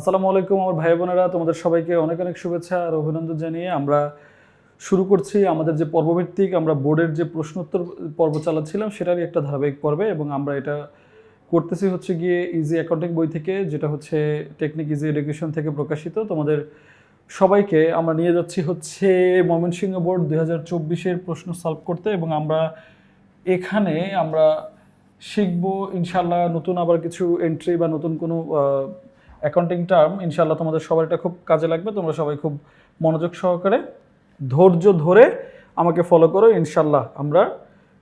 আসসালামু আলাইকুম আমার ভাই বোনেরা, তোমাদের সবাইকে অনেক অনেক শুভেচ্ছা আর অভিনন্দন জানিয়ে আমরা শুরু করছি আমাদের যে পর্বভিত্তিক, আমরা বোর্ডের যে প্রশ্নোত্তর পর্ব চালাচ্ছিলাম সেটারই একটা ধারাবাহিক পর্বে এবং আমরা এটা করতেছি হচ্ছে গিয়ে ইজি অ্যাকাউন্টিং বই থেকে, যেটা হচ্ছে টেকনিক ইজি এডুকেশন থেকে প্রকাশিত। তোমাদের সবাইকে আমরা নিয়ে যাচ্ছি হচ্ছে ময়মনসিংহ বোর্ড দুই হাজার চব্বিশের প্রশ্ন সলভ করতে এবং আমরা এখানে আমরা শিখব ইনশাল্লাহ নতুন আবার কিছু এন্ট্রি বা নতুন কোনো অ্যাকাউন্টিং টার্ম ইনশাল্লাহ তোমাদের সবার এটা খুব কাজে লাগবে, তোমরা সবাই খুব মনোযোগ সহকারে ধৈর্য ধরে আমাকে ফলো করো ইনশাল্লাহ আমরা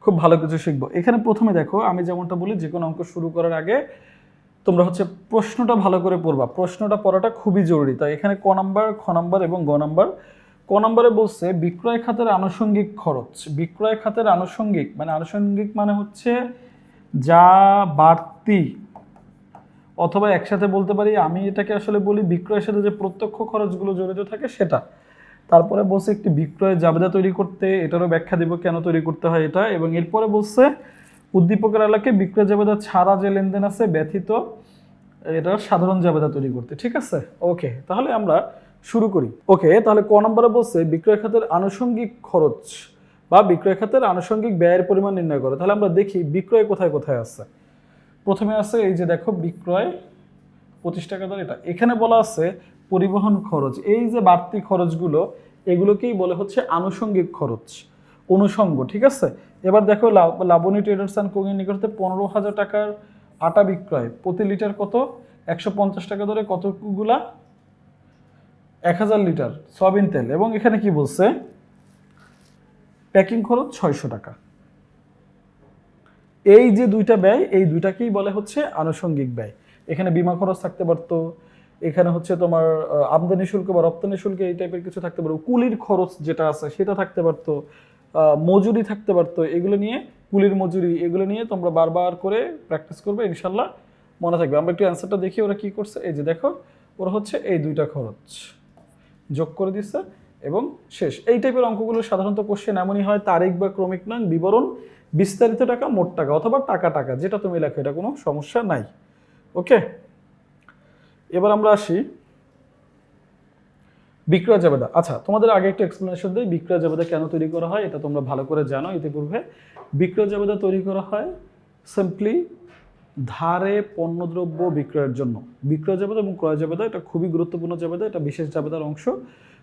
খুব ভালো কিছু শিখব। এখানে প্রথমে দেখো, আমি যেমনটা বলি যে কোনো অঙ্ক শুরু করার আগে তোমরা হচ্ছে প্রশ্নটা ভালো করে পড়বা। প্রশ্নটা পড়াটা খুবই জরুরি। তাই এখানে ক নাম্বার, খ নাম্বার এবং গ নাম্বার। ক নাম্বারে বলছে বিক্রয় খাতের আনুষঙ্গিক খরচ। বিক্রয় খাতের আনুষঙ্গিক মানে আনুষঙ্গিক মানে হচ্ছে যা বাড়তি অথবা একসাথে বলতে পারি, আমি এটাকে আসলে বলি বিক্রয়ের সাথে যে প্রত্যক্ষ খরচগুলো জড়িত থাকে সেটা। তারপরে বলছে একটি বিক্রয় জাবেদা তৈরি করতে, এটারও ব্যাখ্যা দিব কেন তৈরি করতে হয় এটা। এবং এরপরে বলছে, উদ্দীপকের এলাকায় বিক্রয় জাবেদা ছাড়া যে লেনদেন আছে ব্যথিত, এটা সাধারণ জাবেদা তৈরি করতে। ঠিক আছে? ওকে, তাহলে আমরা শুরু করি। ওকে, তাহলে ক নম্বরে বলছে, বিক্রয় খাতের আনুষঙ্গিক খরচ বা বিক্রয় খাতের আনুষঙ্গিক ব্যয়ের পরিমাণ নির্ণয় করো। তাহলে আমরা দেখি বিক্রয় কোথায় কোথায় আছে। প্রথমে আছে এই যে দেখো বিক্রয় পঁচিশ টাকা দর, এটা। এখানে বলা আছে পরিবহন খরচ। এই যে বাড়তি খরচগুলো, এগুলোকেই বলে হচ্ছে আনুষঙ্গিক খরচ, অনুষঙ্গ, ঠিক আছে? এবার দেখো লাব- লাবণী ট্রেডার্স অ্যান্ড কোঙের নিকটতে পনেরো হাজার টাকার আটা বিক্রয়। প্রতি লিটার কত? একশো পঞ্চাশ টাকা ধরে কতগুলা? এক হাজার লিটার সয়াবিন তেল। এবং এখানে কি বলছে? প্যাকিং খরচ ছয়শো টাকা। এই যে দুইটা ব্যয়, এই দুইটাকেই বলে হচ্ছে আনুষঙ্গিক ব্যয়। এখানে বিমা খরচ থাকতে পারতো, এখানে হচ্ছে তোমার আমদানি শুল্ক বা রপ্তানি শুল্ক এই টাইপের কিছু থাকতে পারতো, কুলির খরচ যেটা আছে সেটা থাকতে পারতো মজুরি থাকতে পারতো, এগুলো নিয়ে কুলির মজুরি, এগুলো নিয়ে তোমরা বারবার করে প্র্যাকটিস করবে ইনশাল্লাহ মনে থাকবে। আমরা একটু অ্যান্সারটা দেখি ওরা কি করছে। এই যে দেখো, ওরা হচ্ছে এই দুইটা খরচ যোগ করে দিচ্ছে এবং শেষ। এই টাইপের অঙ্কগুলো সাধারণত কোশ্চেন এমনই হয়, তারিখ বা ক্রমিক নয়, বিবরণ বিস্তারিত টাকা, মোট টাকা অথবা টাকা টাকা, যেটা তুমি লেখো, এটা কোনো সমস্যা নাই। ওকে? এবার আমরা আসি বিক্রয় জাবেদা আচ্ছা তোমাদের আগে একটু এক্সপ্লেনেশন দিই, বিক্রয় জাবেদা কেন তৈরি করা হয়, এটা তোমরা ভালো করে জানো ইতিপূর্বে। বিক্রয় জাবেদা তৈরি করা হয় সিম্পলি ধারে পণ্যদ্রব্য বিক্রয়ের জন্য। বিক্রয় জাবেদা এবং ক্রয় জাবেদা এটা খুবই গুরুত্বপূর্ণ জাবেদা এটা বিশেষ জাবেদার অংশ।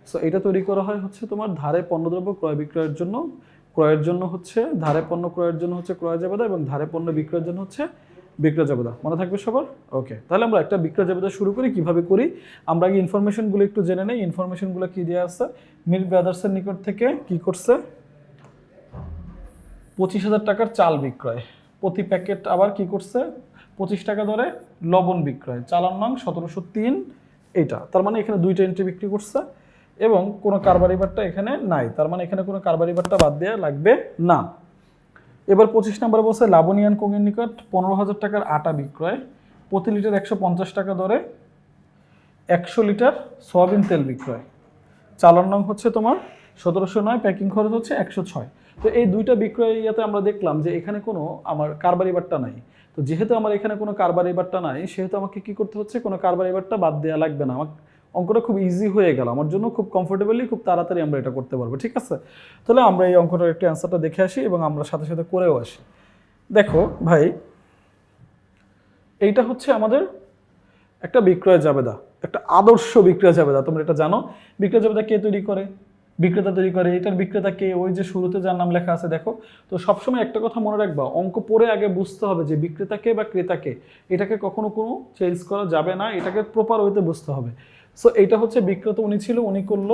সো এটা তৈরি করা হয় হচ্ছে তোমার ধারে পণ্যদ্রব্য ক্রয় বিক্রয়ের জন্য। ক্রয়ের জন্য হচ্ছে, ধারে পণ্য ক্রয়ের জন্য হচ্ছে ক্রয় জাবেদা এবং ধারে পণ্য বিক্রয়ের জন্য হচ্ছে বিক্রয় জাবেদা। মনে থাকবে সবার ওকে, তাহলে আমরা একটা বিক্রয় জাবেদা শুরু করি, কীভাবে করি? আমরা আগে ইনফরমেশনগুলো একটু জেনে নেই ইনফরমেশনগুলো কী দেওয়া আছে? মিল ব্রাদার্সের নিকট থেকে কি করছে? পঁচিশ হাজার টাকার চাল বিক্রয়। প্রতি প্যাকেট আবার কি করছে? পঁচিশ টাকা দরে লবণ বিক্রয়। চালান নং সতেরোশো তিন এটা তার মানে এখানে দুইটা এন্ট্রি বিক্রি করছে। এবং কোনো কারবারি বারটা এখানে নাই। তার মানে এখানে কোনো কারবারি বারটা বাদ দেওয়া লাগবে না। এবার পঁচিশ নম্বরে বলছে, লাবণিয়ান কোঙের নিকট পনেরো হাজার টাকার আটা বিক্রয়। প্রতি লিটার একশো পঞ্চাশ টাকা দরে একশো লিটার সয়াবিন তেল বিক্রয়। চালান নং হচ্ছে তোমার সতেরোশো নয়, প্যাকিং খরচ হচ্ছে একশো ছয়। তো এই দুইটা বিক্রয় ইয়াতে আমরা দেখলাম যে এখানে কোনো আমার কারবারি বারটা নাই। তো যেহেতু আমার এখানে কোনো কারবারি বারটা নাই, সেহেতু আমাকে কি করতে হচ্ছে? কোনো কারবারি বারটা বাদ দেওয়া লাগবে না। আমার অঙ্কটা খুব ইজি হয়ে গেল। আমার জন্য খুব কমফোর্টেবলি খুব তাড়াতাড়ি আমরা এটা করতে পারব, ঠিক আছে? তাহলে আমরা এই অঙ্কটার একটু অ্যান্সারটা দেখে আসি এবং আমরা সাথে সাথে করেও আসি। দেখো ভাই, এইটা হচ্ছে আমাদের একটা বিক্রয় জাবেদা, একটা আদর্শ বিক্রয় জাবেদা। তোমরা এটা জানো? বিক্রয় জাবেদা কে তৈরি করে? বিক্রেতা তৈরি করে। এটার বিক্রেতা কে? ওই যে শুরুতে যার নাম লেখা আছে, দেখো? তো সবসময় একটা কথা মনে রাখবা, অঙ্ক পড়ে আগে বুঝতে হবে যে বিক্রেতাকে বা ক্রেতাকে এটাকে কখনো কোনো চেঞ্জ করা যাবে না, এটাকে প্রপার ওয়েতে বুঝতে হবে। সো এইটা হচ্ছে বিক্রেতা, উনি ছিল, উনি করল।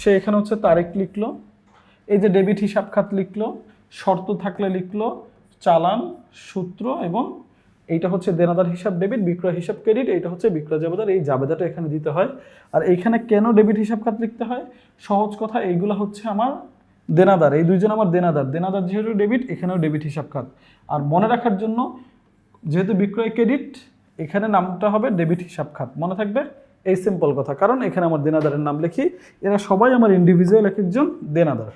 সে এখানে হচ্ছে তারিখ লিখলো। এই যে ডেবিট হিসাব খাত লিখলো, শর্ত থাকলে লিখলো, চালান, সূত্র এবং এইটা হচ্ছে দেনাদার হিসাব ডেবিট, বিক্রয় হিসাব ক্রেডিট, এইটা হচ্ছে বিক্রয় জাবেদার। এই জাবেদাটা এখানে দিতে হয়। আর এইখানে কেন ডেবিট হিসাব খাত লিখতে হয়? সহজ কথা, এইগুলো হচ্ছে আমার দেনাদার, এই দুইজন আমার দেনাদার। দেনাদার যেহেতু ডেবিট, এখানেও ডেবিট হিসাব খাত। আর মনে রাখার জন্য, যেহেতু বিক্রয় ক্রেডিট, এখানে নামটা হবে ডেবিট হিসাব খাত। মনে থাকবে? এই সিম্পল কথা। কারণ এখানে আমার দেনাদারের নাম লিখি, এরা সবাই আমার ইন্ডিভিজুয়াল এক একজন দেনাদার।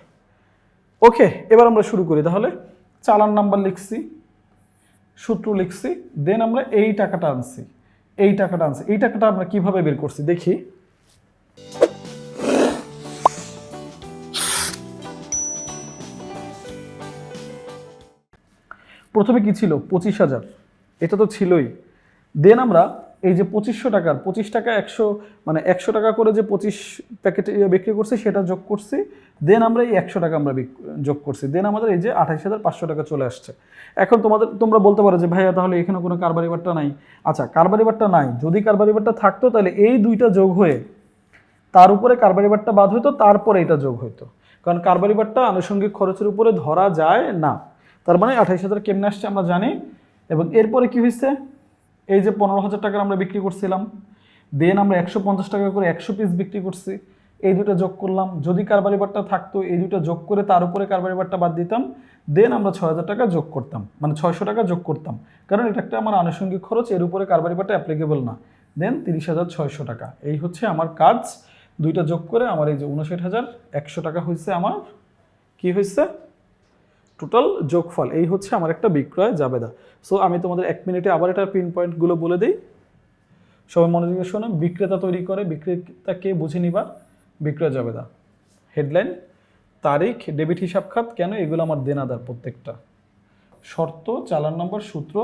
ওকে, এবার আমরা শুরু করি। তাহলে চালান নাম্বার লিখছি, সূত্র লিখছি দেন আমরা এই টাকাটা আনছি, এই টাকাটা আনছি। এই টাকাটা আমরা কীভাবে বের করছি? দেখি। প্রথমে কি ছিল? পঁচিশ হাজার। এটা তো ছিলই। দেন আমরা এই যে পঁচিশশো টাকার, পঁচিশ টাকা একশো মানে একশো টাকা করে যে পঁচিশ প্যাকেট বিক্রি করছি, সেটা যোগ করছি দেন আমরা এই একশো টাকা আমরা যোগ করছি। দেন আমাদের এই যে আঠাইশ হাজার পাঁচশো টাকা চলে আসছে। এখন তোমাদের, তোমরা বলতে পারো যে, ভাইয়া, তাহলে এখানে কোনো কারবারি বাট্টা নাই। আচ্ছা কারবারি বাট্টা নাই। যদি কারবারি বাট্টা থাকতো, তাহলে এই দুইটা যোগ হয়ে, তার উপরে কারবারি বাট্টা বাদ হইতো, তারপরে এটা যোগ হইতো। কারণ কারবারি বাট্টা আনুষঙ্গিক খরচের উপরে ধরা যায় না। তার মানে আঠাইশ হাজার কেমনে আসছে আমরা জানি। এবং এরপরে কি হয়েছে এই যে পনেরো হাজার টাকার আমরা বিক্রি করছিলাম দেন আমরা একশো পঞ্চাশ টাকা করে একশো পিস বিক্রি করছি, এই দুটো যোগ করলাম। যদি কারবারি বাট্টা থাকতো, এই দুটো যোগ করে তার উপরে কারবারি বাট্টা বাদ দিতাম দেন আমরা ছয় হাজার টাকা যোগ করতাম মানে ছয়শো টাকা যোগ করতাম। কারণ এটা একটা আমার আনুষঙ্গিক খরচ, এর উপরে কারবারি বাট্টা অ্যাপ্লিকেবল না। দেন তিরিশ হাজার ছয়শো টাকা। এই হচ্ছে আমার কাজ। দুইটা যোগ করে আমার এই যে উনষাট হাজার, একশো টাকা হয়েছে আমার, কি হয়েছে টোটাল যোগফল, এই হচ্ছে আমার একটা বিক্রয় জাবেদা। সো আমি তোমাদের এক মিনিটে আবার এটার পিন পয়েন্টগুলো বলে দিই। সবাই মনোযোগে শোনো, বিক্রেতা তৈরি করে, বিক্রেতাকে বুঝে নিবা, বিক্রয় জাবেদা। হেডলাইন তারিখ ডেবিট হিসাব খাত, কেন এগুলো আমার দেনাদার প্রত্যেকটা? শর্ত, চালান নম্বর, সূত্র,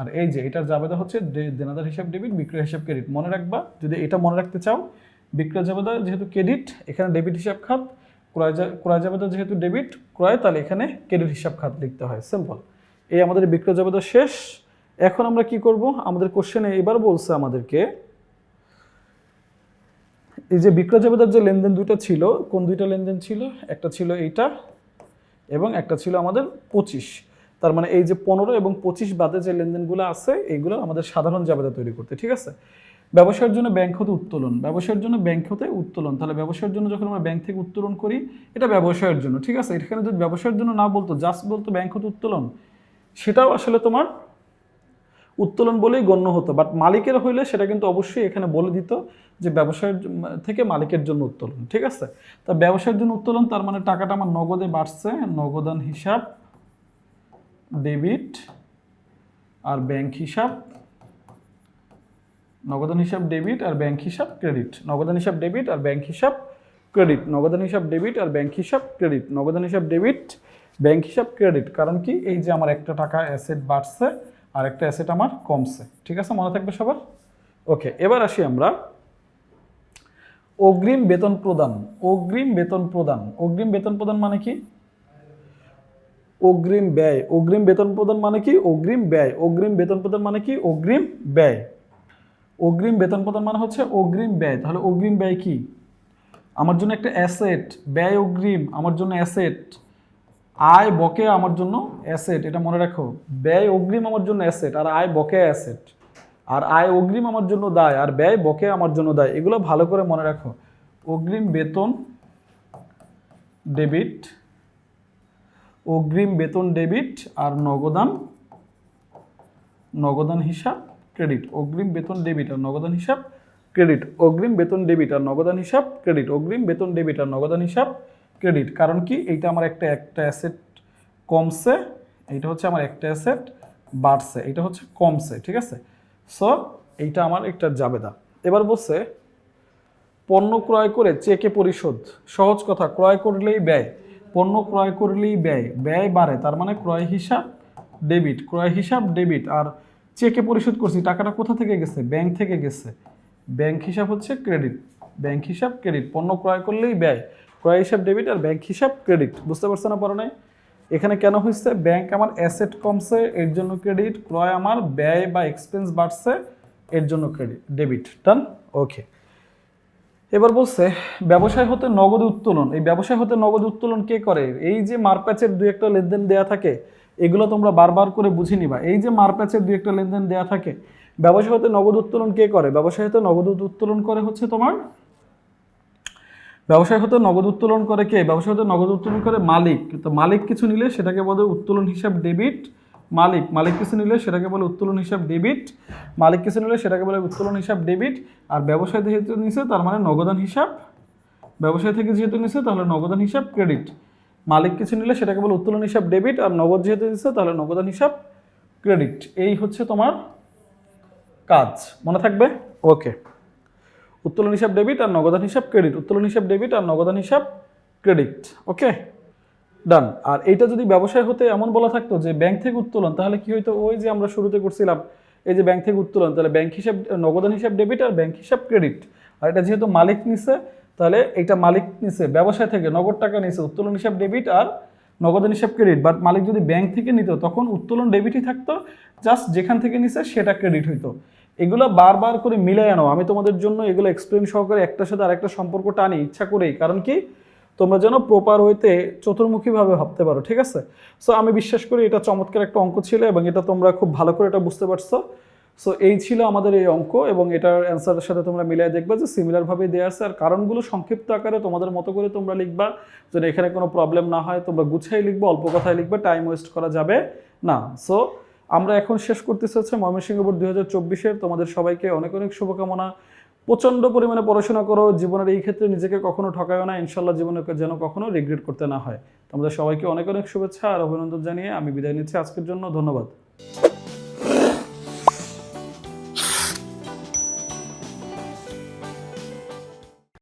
আর এই যে এটার জাবেদা হচ্ছে দেনাদার হিসাব ডেবিট বিক্রয় হিসাব ক্রেডিট মনে রাখবা, যদি এটা মনে রাখতে চাও, বিক্রয় জাবেদা যেহেতু ক্রেডিট এখানে ডেবিট হিসাব খাত ক্রয় ক্রয় জাবেদা যেহেতু ডেবিট ক্রয়, তাহলে এখানে ক্রেডিট হিসাব খাত লিখতে হয়। সিম্পল এই আমাদের বিক্রয় জাবেদা শেষ। এখন আমরা কি করব? আমাদের কোশ্চেনে এবার বলছে আমাদেরকে, এই যে বিক্রয় জাবেদার যে লেনদেন দুটো ছিল, কোন দুইটা লেনদেন ছিল? একটা ছিল এইটা এবং একটা ছিল আমাদের পঁচিশ। তার মানে এই যে পনেরো এবং পঁচিশ বাদে যে লেনদেনগুলো আছে, এইগুলো আমাদের সাধারণ জাবেদা তৈরি করতে, ঠিক আছে? ব্যবসায়ের জন্য ব্যাংক হতে উত্তোলন। ব্যবসায়ের জন্য ব্যাংক হতে উত্তোলন। তাহলে ব্যবসায়ের জন্য যখন আমরা ব্যাংক থেকে উত্তোলন করি, এটা ব্যবসায়ের জন্য, ঠিক আছে? এখানে যদি ব্যবসায়ের জন্য না বলতো জাস্ট বলতো ব্যাংক হতে উত্তোলন, সেটাও আসলে তোমার উত্তোলন বলেই গণ্য হতো। বাট মালিকের হইলে সেটা কিন্তু অবশ্যই এখানে বলে দিত যে ব্যবসায়ের থেকে মালিকের জন্য উত্তোলন, ঠিক আছে? তা ব্যবসার জন্য উত্তোলন, তার মানে টাকাটা আমার নগদে বাড়ছে, নগদান হিসাব ডেবিট আর ব্যাংক হিসাব। নগদান হিসাব ডেবিট আর ব্যাংক হিসাব ক্রেডিট। নগদান হিসাব ডেবিট আর ব্যাংক হিসাব ক্রেডিট। নগদান হিসাব ডেবিট আর ব্যাংক হিসাব ক্রেডিট। নগদান হিসাব ডেবিট, ব্যাংক হিসাব ক্রেডিট। কারণ কি? এই যে আমার একটা টাকা অ্যাসেট বাড়ছে আর একটা অ্যাসেট আমার কমছে। ঠিক আছে? মনে থাকবে সবার? ওকে, এবার আসি আমরা। অগ্রিম বেতন প্রদান। অগ্রিম বেতন প্রদান। অগ্রিম বেতন প্রদান মানে কি? অগ্রিম ব্যয়। অগ্রিম বেতন প্রদান মানে কি? অগ্রিম ব্যয়। অগ্রিম বেতন প্রদান মানে কি? অগ্রিম ব্যয়। অগ্রিম বেতন প্রদান মানে হচ্ছে অগ্রিম ব্যয়। তাহলে অগ্রিম ব্যয় কি? আমার জন্য একটা অ্যাসেট ব্যয় অগ্রিম, আমার জন্য অ্যাসেট আয় বকে আমার জন্য অ্যাসেট এটা মনে রাখো। ব্যয় অগ্রিম আমার জন্য অ্যাসেট আর আয় বকে অ্যাসেট আর আয় অগ্রিম আমার জন্য দায়, আর ব্যয় বকে আমার জন্য দায়। এগুলো ভালো করে মনে রাখো। অগ্রিম বেতন ডেবিট অগ্রিম বেতন ডেবিট আর নগদান নগদান হিসাব। ক্রেডিট, অগ্রিম বেতন, ডেবিট আর নগদান হিসাব, ক্রেডিট, অগ্রিম বেতন, ডেবিট আর নগদান হিসাব, ক্রেডিট, অগ্রিম বেতন, ডেবিট আর নগদান হিসাব, ক্রেডিট। কারণ কি? এইটা আমার একটা একটা অ্যাসেট কমছে, এইটা হচ্ছে আমার একটা অ্যাসেট বাড়ছে এটা হচ্ছে কমছে, ঠিক আছে? সো এইটা আমার একটা জাবেদা। এবার বলছে, পণ্য ক্রয় করে চেকে পরিশোধ, সহজ কথা, ক্রয় করলেই ব্যয়, পণ্য ক্রয় করলেই ব্যয় ব্যয় বাড়ে, তার মানে ক্রয় হিসাব, ডেবিট, ক্রয় হিসাব, ডেবিট আর চেকে পরিশোধ করছি, টাকাটা কোথা থেকে গেছে? ব্যাংক থেকে গেছে। ব্যাংক হিসাব হচ্ছে ক্রেডিট। ব্যাংক হিসাব, ক্রেডিট। পণ্য ক্রয় করলেই ব্যয়। ক্রয় হিসাব, ডেবিট আর ব্যাংক হিসাব, ক্রেডিট। বুঝতে পারছ না পরে এখানে কেন হয়েছে ব্যাংক আমার অ্যাসেট কমছে, এর জন্য ক্রেডিট। ক্রয় আমার, ব্যয় বা এক্সপেন্স বাড়ছে, এর জন্য ক্রেডিট, ডেবিট। ডান? ওকে। এবার বলছে, ব্যবসায় হতে নগদ উত্তোলন। এই ব্যবসায় হতে নগদ উত্তোলন কে করে? এই যে মারপ্যাচের দুই একটা লেনদেন দেয়া থাকে এগুলো তোমরা বারবার করে বুঝে নিবা। এই যে মারপ্যাচের দুই একটা লেনদেন দেওয়া থাকে, ব্যবসায় হতে নগদ উত্তোলন কে করে? ব্যবসায় হতে নগদ উত্তোলন করে হচ্ছে তোমার? ব্যবসায় হতে নগদ উত্তোলন করে কে? ব্যবসায় হতে নগদ উত্তোলন করে মালিক। তো মালিক কিছু নিলে সেটাকে বলে উত্তোলন হিসাব ডেবিট মালিক। মালিক কিছু নিলে সেটাকে বলে উত্তোলন হিসাব ডেবিট। মালিক কিছু নিলে সেটাকে বলে উত্তোলন হিসাব ডেবিট। আর ব্যবসায় যেহেতু নিছে, তার মানে নগদান হিসাব। ব্যবসায় থেকে যেহেতু নিছে, তাহলে নগদান হিসাব ক্রেডিট। মালিক কিছু নিলে সেটাকে বলে উত্তোলন হিসাব ডেবিট আর নগদ যেহেতু নিচ্ছে তাহলে নগদান হিসাব ক্রেডিট। এই হচ্ছে তোমার কাজ। মনে থাকবে? ওকে। উত্তোলন হিসাব ডেবিট আর নগদান হিসাব ক্রেডিট। উত্তোলন হিসাব ডেবিট আর নগদান হিসাব ক্রেডিট। ওকে? ডান। আর এইটা যদি ব্যবসায় হতে এমন বলা থাকতো যে ব্যাংক থেকে উত্তোলন তাহলে কি হইতো? ওই যে আমরা শুরুতে করছিলাম এই যে ব্যাংক থেকে উত্তোলন তাহলে ব্যাংক হিসাব নগদান হিসাব ডেবিট আর ব্যাংক হিসাব ক্রেডিট। আর এটা যেহেতু মালিক নিছে তাহলে এটা মালিক নিছে, ব্যবসায় থেকে নগদ টাকা নিছে, উত্তোলন হিসাব ডেবিট আর নগদান হিসাব ক্রেডিট বাট মালিক যদি ব্যাংক থেকে নিত, তখন উত্তোলন ডেবিটই থাকতো জাস্ট যেখান থেকে নিছে সেটা ক্রেডিট হইতো। এগুলো বারবার করে মিলাই আনো। আমি তোমাদের জন্য এগুলো এক্সপ্লেন সহকারে একটার সাথে আরেকটা সম্পর্ক টানি, ইচ্ছা করেই। কারণ কি? তোমরা যেন প্রপার হইতে চতুর্মুখীভাবে ভাবতে পারো, ঠিক আছে? সো আমি বিশ্বাস করি এটা চমৎকার একটা অঙ্ক ছিল এবং এটা তোমরা খুব ভালো করে এটা বুঝতে পারছ। সো এই ছিল আমাদের এই অঙ্ক এবং এটার অ্যান্সারের সাথে তোমরা মিলাই দেখবে যে সিমিলারভাবে দেওয়া আছে। আর কারণগুলো সংক্ষিপ্ত আকারে তোমাদের মতো করে তোমরা লিখবা, যেন এখানে কোনো প্রবলেম না হয়। তোমরা গুছাই লিখবে, অল্প কথায় লিখবে টাইম ওয়েস্ট করা যাবে না। সো আমরা এখন শেষ করতেছি হচ্ছে ময়মনসিংহ বোর্ড দুই হাজার তোমাদের সবাইকে অনেক অনেক শুভকামনা। প্রচণ্ড পরিমাণে পড়াশোনা করো। জীবনের এই ক্ষেত্রে নিজেকে কখনো ঠকায়ও না। ইনশাল্লাহ জীবনে যেন কখনো রিগ্রেট করতে না হয়। তোমাদের সবাইকে অনেক অনেক শুভেচ্ছা আর অভিনন্দন জানিয়ে আমি বিদায় নিচ্ছি আজকের জন্য। ধন্যবাদ।